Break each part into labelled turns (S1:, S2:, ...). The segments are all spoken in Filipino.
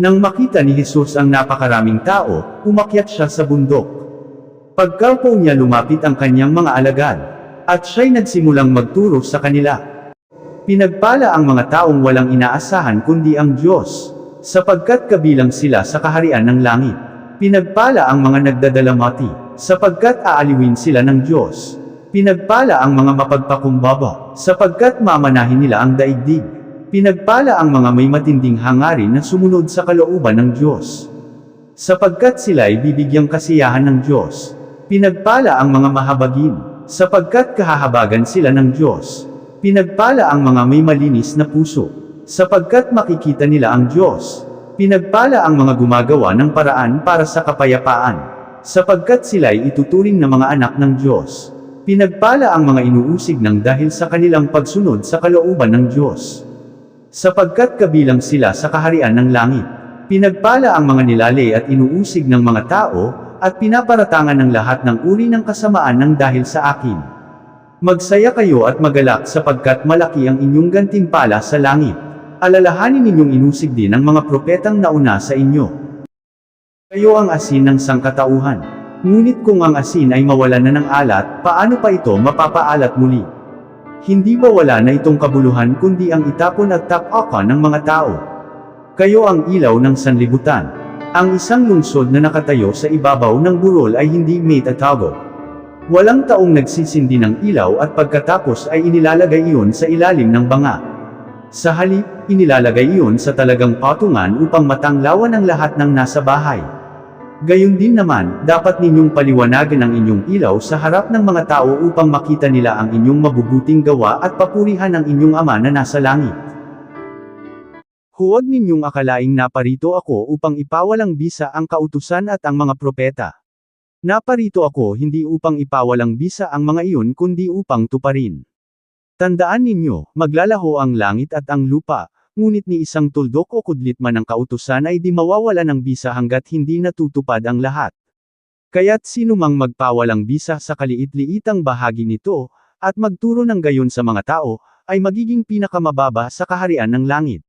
S1: Nang makita ni Jesus ang napakaraming tao, umakyat siya sa bundok. Pagkaupo niya lumapit ang kanyang mga alagad, at siya'y nagsimulang magturo sa kanila. Pinagpala ang mga taong walang inaasahan kundi ang Diyos, sapagkat kabilang sila sa kaharian ng langit. Pinagpala ang mga nagdadalamati, sapagkat aaliwin sila ng Diyos. Pinagpala ang mga mapagpakumbaba, sapagkat mamanahin nila ang daigdig. Pinagpala ang mga may matinding hangarin na sumunod sa kalooban ng Diyos. Sapagkat sila ay bibigyang kasiyahan ng Diyos. Pinagpala ang mga mahabagin, sapagkat kahahabagan sila ng Diyos. Pinagpala ang mga may malinis na puso, sapagkat makikita nila ang Diyos. Pinagpala ang mga gumagawa ng paraan para sa kapayapaan, sapagkat sila ay ituturing na mga anak ng Diyos. Pinagpala ang mga inuusig ng dahil sa kanilang pagsunod sa kalooban ng Diyos. Sapagkat kabilang sila sa kaharian ng langit. Pinagpala ang mga nilali at inuusig ng mga tao, at pinaparatangan ng lahat ng uri ng kasamaan ng dahil sa akin. Magsaya kayo at magalak sapagkat malaki ang inyong gantimpala sa langit. Alalahanin ninyong inusig din ang mga propetang nauna sa inyo. Kayo ang asin ng sangkatauhan. Ngunit kung ang asin ay mawalan na ng alat, paano pa ito mapapaalat muli? Hindi ba wala na itong kabuluhan kundi ang itapon at tapaka ng mga tao? Kayo ang ilaw ng sanlibutan. Ang isang lungsod na nakatayo sa ibabaw ng burol ay hindi may tatago. Walang taong nagsisindi ng ilaw at pagkatapos ay inilalagay iyon sa ilalim ng banga. Sa halip, inilalagay iyon sa talagang patungan upang matanglawan ang lahat ng nasa bahay. Gayun din naman, dapat ninyong paliwanagan ang inyong ilaw sa harap ng mga tao upang makita nila ang inyong mabubuting gawa at papurihan ang inyong ama na nasa langit. Huwag ninyong akalaing naparito ako upang ipawalang bisa ang kautusan at ang mga propeta. Naparito ako hindi upang ipawalang bisa ang mga iyon kundi upang tuparin. Tandaan ninyo, maglalaho ang langit at ang lupa, ngunit ni isang tuldok o kudlit man ang kautusan ay di mawawala ng bisa hanggat hindi natutupad ang lahat. Kaya't sino mang magpawalang bisa sa kaliit-liitang bahagi nito, at magturo ng gayon sa mga tao, ay magiging pinakamababa sa kaharian ng langit.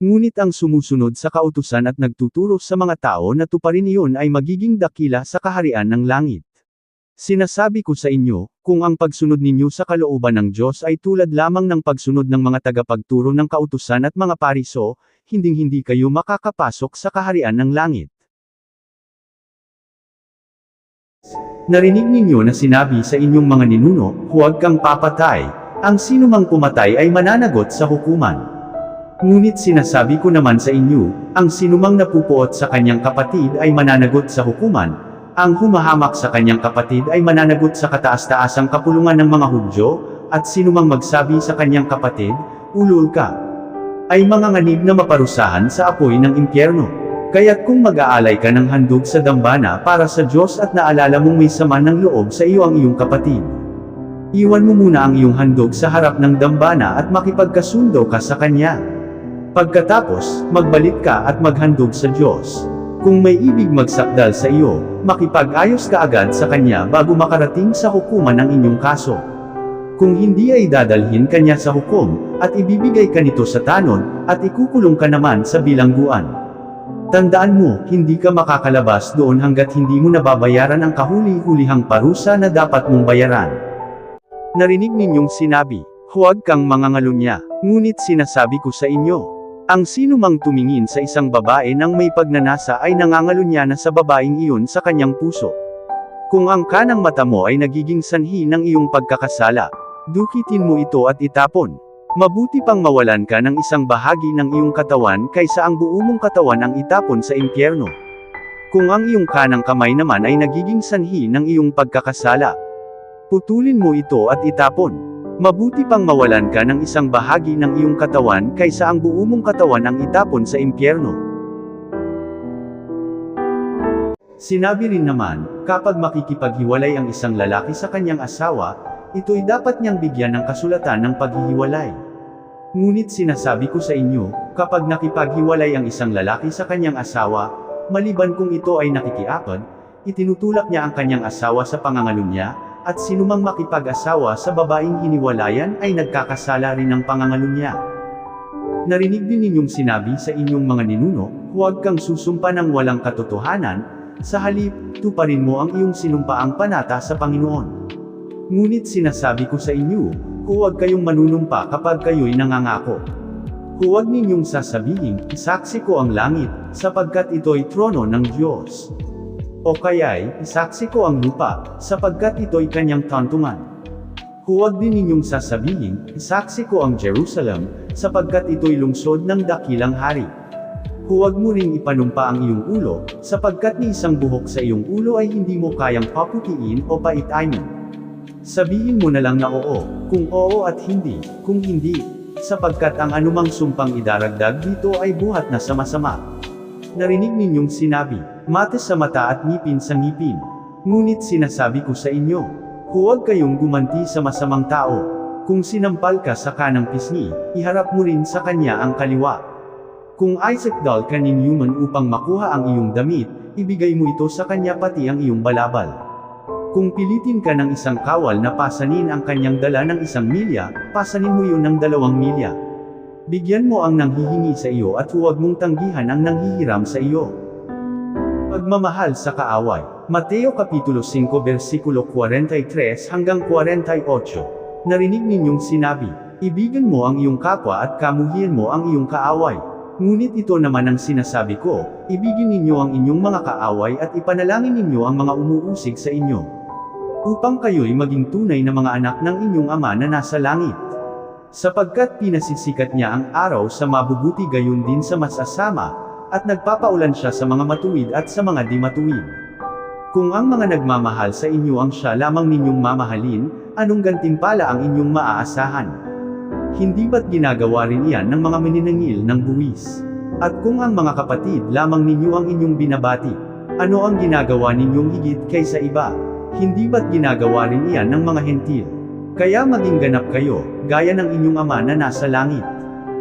S1: Ngunit ang sumusunod sa kautusan at nagtuturo sa mga tao na tuparin iyon ay magiging dakila sa kaharian ng langit. Sinasabi ko sa inyo, kung ang pagsunod ninyo sa kalooban ng Diyos ay tulad lamang ng pagsunod ng mga tagapagturo ng kautusan at mga pariso, hinding-hindi kayo makakapasok sa kaharian ng langit. Narinig ninyo na sinabi sa inyong mga ninuno, huwag kang papatay, ang sino mang pumatay ay mananagot sa hukuman. Ngunit sinasabi ko naman sa inyo, ang sinumang napupuot sa kanyang kapatid ay mananagot sa hukuman, ang humahamak sa kanyang kapatid ay mananagot sa kataas-taasang kapulungan ng mga Hudyo, at sinumang magsabi sa kanyang kapatid, ulul ka, ay manganganib na maparusahan sa apoy ng impyerno. Kaya't kung mag-aalay ka ng handog sa dambana para sa Diyos at naalala mong may sama ng loob sa iyo ang iyong kapatid. Iwan mo muna ang iyong handog sa harap ng dambana at makipagkasundo ka sa kanya. Pagkatapos, magbalik ka at maghandog sa Diyos. Kung may ibig magsakdal sa iyo, makipag-ayos ka agad sa kanya bago makarating sa hukuman ang inyong kaso. Kung hindi ay dadalhin kanya sa hukom, at ibibigay ka nito sa tanod, at ikukulong ka naman sa bilangguan. Tandaan mo, hindi ka makakalabas doon hanggat hindi mo nababayaran ang kahuli-hulihang parusa na dapat mong bayaran. Narinig ninyong sinabi, huwag kang mangangalunya, ngunit sinasabi ko sa inyo, ang sino mang tumingin sa isang babae nang may pagnanasa ay nangangalunya na sa babaeng iyon sa kanyang puso. Kung ang kanang mata mo ay nagiging sanhi ng iyong pagkakasala, dukitin mo ito at itapon. Mabuti pang mawalan ka ng isang bahagi ng iyong katawan kaysa ang buo mong katawan ang itapon sa impyerno. Kung ang iyong kanang kamay naman ay nagiging sanhi ng iyong pagkakasala, putulin mo ito at itapon. Mabuti pang mawalan ka ng isang bahagi ng iyong katawan kaysa ang buo mong katawan ang itapon sa impyerno. Sinabi rin naman, kapag makikipaghiwalay ang isang lalaki sa kanyang asawa, ito'y dapat niyang bigyan ng kasulatan ng paghihiwalay. Ngunit sinasabi ko sa inyo, kapag nakipaghiwalay ang isang lalaki sa kanyang asawa, maliban kung ito ay nakikiapad, itinutulak niya ang kanyang asawa sa pangangalunya, at sinumang makipag-asawa sa babaeng hiniwalayan ay nagkakasala rin ng pangangalunya. Narinig din ninyong sinabi sa inyong mga ninuno, huwag kang susumpa ng walang katotohanan, sa halip, tuparin mo ang iyong sinumpaang panata sa Panginoon. Ngunit sinasabi ko sa inyo, huwag kayong manunumpa kapag kayo'y nangangako. Huwag ninyong sasabihin, isaksi ko ang langit, sapagkat ito'y trono ng Diyos. O kaya'y, isaksi ko ang lupa, sapagkat ito'y kanyang tantungan. Huwag din ninyong sasabihin, isaksi ko ang Jerusalem, sapagkat ito'y lungsod ng dakilang hari. Huwag mo ring ipanumpa ang iyong ulo, sapagkat ni isang buhok sa iyong ulo ay hindi mo kayang paputiin o paitayin. Sabihin mo na lang na oo, kung oo at hindi, kung hindi, sapagkat ang anumang sumpang idaragdag dito ay buhat na sa masama. Narinig ninyong sinabi, mate sa mata at ngipin sa ngipin. Ngunit sinasabi ko sa inyo, huwag kayong gumanti sa masamang tao. Kung sinampal ka sa kanang pisngi, iharap mo rin sa kanya ang kaliwa. Kung Isaac dal ka ninyo man upang makuha ang iyong damit, ibigay mo ito sa kanya pati ang iyong balabal. Kung pilitin ka ng isang kawal na pasanin ang kanyang dala ng isang milya, pasanin mo yun ng dalawang milya. Bigyan mo ang nanghihingi sa iyo at huwag mong tanggihan ang nanghihiram sa iyo. Pagmamahal sa kaaway. Mateo Kapitulo 5 versikulo 43 hanggang 48. Narinig ninyong sinabi, Ibigan mo ang iyong kapwa at kamuhian mo ang iyong kaaway. Ngunit ito naman ang sinasabi ko, ibigin ninyo ang inyong mga kaaway at ipanalangin ninyo ang mga umuusig sa inyo. Upang kayo'y maging tunay na mga anak ng inyong ama na nasa langit. Sapagkat pinasisikat niya ang araw sa mabubuti gayon din sa masasama, at nagpapaulan siya sa mga matuwid at sa mga di matuwid. Kung ang mga nagmamahal sa inyo ang siya lamang ninyong mamahalin, anong gantimpala ang inyong maaasahan? Hindi ba't ginagawa rin iyan ng mga maninangil ng buwis? At kung ang mga kapatid lamang ninyo ang inyong binabati, ano ang ginagawa ninyong higit kaysa iba? Hindi ba't ginagawa rin iyan ng mga hentil? Kaya maging ganap kayo, gaya ng inyong ama na nasa langit.